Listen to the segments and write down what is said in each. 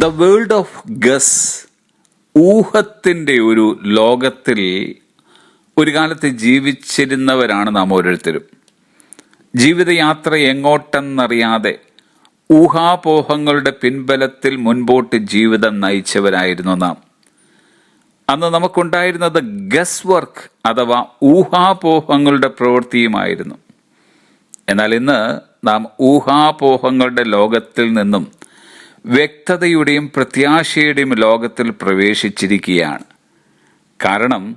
The world of guess ഊഹത്തിന്റെ ഒരു ലോകത്തിൽ ഒരു കാലത്ത് ജീവിച്ചിരുന്നവരാണ് നാം ഓരോരുത്തരും. ജീവിതയാത്ര എങ്ങോട്ടെന്നറിയാതെ ഊഹാപോഹങ്ങളുടെ പിൻബലത്തിൽ മുൻപോട്ട് ജീവിതം നയിച്ചവരായിരുന്നു നാം. അന്ന് നമുക്കുണ്ടായിരുന്നത് ഗസ് വർക്ക് അഥവാ ഊഹാപോഹങ്ങളുടെ പ്രവൃത്തിയുമായിരുന്നു. എന്നാൽ ഇന്ന് നാം ഊഹാപോഹങ്ങളുടെ ലോകത്തിൽ നിന്നും വ്യക്തതയുടെയും പ്രത്യാശയുടെയും ലോകത്തിൽ പ്രവേശിച്ചിരിക്കുകയാണ്. കാരണം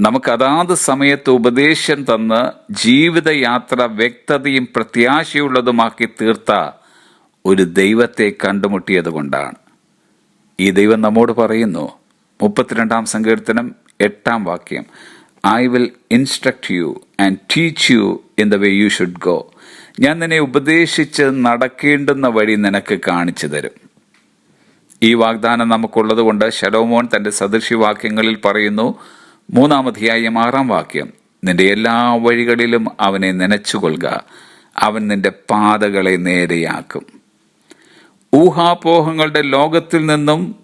നമുക്ക് അതാത് സമയത്ത് ഉപദേശം തന്ന് ജീവിതയാത്ര വ്യക്തതയും പ്രത്യാശയുള്ളതുമാക്കി തീർത്ത ഒരു ദൈവത്തെ കണ്ടുമുട്ടിയത് കൊണ്ടാണ്. ഈ ദൈവം നമ്മോട് പറയുന്നു മുപ്പത്തിരണ്ടാം സങ്കീർത്തനം എട്ടാം വാക്യം I will instruct you and teach you in the way you should go ഞാൻ നിന്നെ ഉപദേശിച്ച് നടക്കേണ്ടുന്ന വഴി നിനക്ക് കാണിച്ചു തരും. ഈ വാഗ്ദാനം നമുക്കുള്ളത് കൊണ്ട് ശലോമോൻ തന്റെ സദൃശ്യവാക്യങ്ങളിൽ പറയുന്നു മൂന്നാം അധ്യായം ആറാം വാക്യം നിന്റെ എല്ലാ വഴികളിലും അവനെ നനച്ചുകൊള്ളുക. അവൻ നിന്റെ പാതകളെ നേരെയാക്കും. ഊഹാപോഹങ്ങളുടെ ലോകത്തിൽ നിന്നും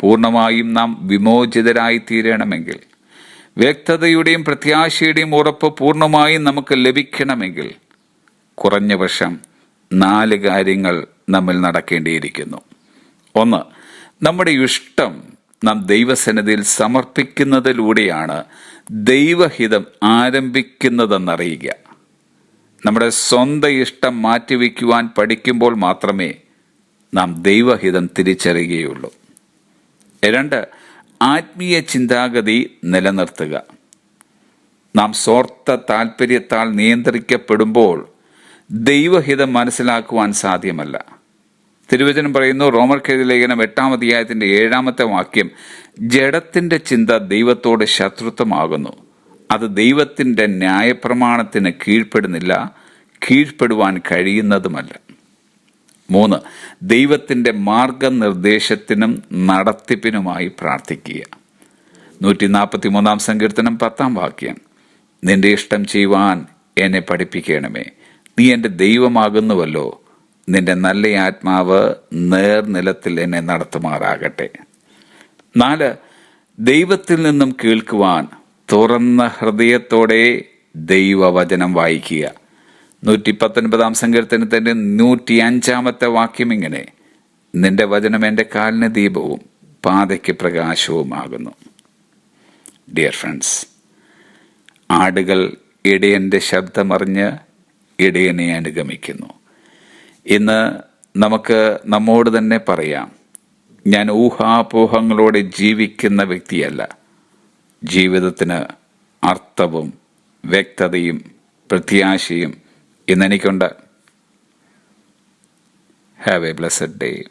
പൂർണമായും നാം വിമോചിതരായി തീരണമെങ്കിൽ വ്യക്തതയുടെയും പ്രത്യാശയുടെയും ഉറപ്പ് പൂർണമായും നമുക്ക് ലഭിക്കണമെങ്കിൽ കുറഞ്ഞ പക്ഷം നാല് കാര്യങ്ങൾ നമ്മിൽ നടക്കേണ്ടിയിരിക്കുന്നു. ഒന്ന് നമ്മുടെ ഇഷ്ടം നാം ദൈവസന്നിധിയിൽ സമർപ്പിക്കുന്നതിലൂടെയാണ് ദൈവഹിതം ആരംഭിക്കുന്നതെന്നറിയുക. നമ്മുടെ സ്വന്തം ഇഷ്ടം മാറ്റിവെക്കുവാൻ പഠിക്കുമ്പോൾ മാത്രമേ നാം ദൈവഹിതം തിരിച്ചറിയുകയുള്ളൂ. രണ്ട് ആത്മീയ ചിന്താഗതി നിലനിർത്തുക. നാം സ്വാർത്ഥ താൽപ്പര്യത്താൽ നിയന്ത്രിക്കപ്പെടുമ്പോൾ ദൈവഹിതം മനസ്സിലാക്കുവാൻ സാധ്യമല്ല. തിരുവചനം പറയുന്നു റോമർ ലേഖനം എട്ടാം അധ്യായത്തിന്റെ ഏഴാമത്തെ വാക്യം ജഡത്തിന്റെ ചിന്ത ദൈവത്തോട് ശത്രുത്വമാകുന്നു. അത് ദൈവത്തിന്റെ ന്യായപ്രമാണത്തിന് കീഴ്പ്പെടുന്നില്ല കീഴ്പ്പെടുവാൻ കഴിയുന്നതുമല്ല. മൂന്ന് ദൈവത്തിന്റെ മാർഗനിർദ്ദേശത്തിനും നടത്തിപ്പിനുമായി പ്രാർത്ഥിക്കുക. നൂറ്റി നാൽപ്പത്തി മൂന്നാം സങ്കീർത്തനം പത്താം വാക്യം നിന്റെ ഇഷ്ടം ചെയ്യുവാൻ എന്നെ പഠിപ്പിക്കണമേ. നീ എന്റെ ദൈവമാകുന്നുവല്ലോ. നിന്റെ നല്ല ആത്മാവ് നേർനിലത്തിൽ എന്നെ നടത്തുമാറാകട്ടെ. നാല് ദൈവത്തിൽ നിന്നും കേൾക്കുവാൻ തുറന്ന ഹൃദയത്തോടെ ദൈവവചനം വായിക്കുക. നൂറ്റി പത്തൊൻപതാം സങ്കീർത്തനത്തിന്റെ നൂറ്റി അഞ്ചാമത്തെ വാക്യം ഇങ്ങനെ നിന്റെ വചനം എന്റെ കാലിന് ദീപവും പാതയ്ക്ക് പ്രകാശവുമാകുന്നു. ഡിയർ ഫ്രണ്ട്സ് ആടുകൾ ഇടയന്റെ ശബ്ദമറിഞ്ഞ് ഇടയനെ അനുഗമിക്കുന്നു. ഇന്ന് നമുക്ക് നമ്മോട് തന്നെ പറയാം ഞാൻ ഊഹാപോഹങ്ങളോടെ ജീവിക്കുന്ന വ്യക്തിയല്ല. ജീവിതത്തിന് അർത്ഥവും വ്യക്തതയും പ്രത്യാശയും ഇന്നെനിക്കുണ്ട്. Have a blessed day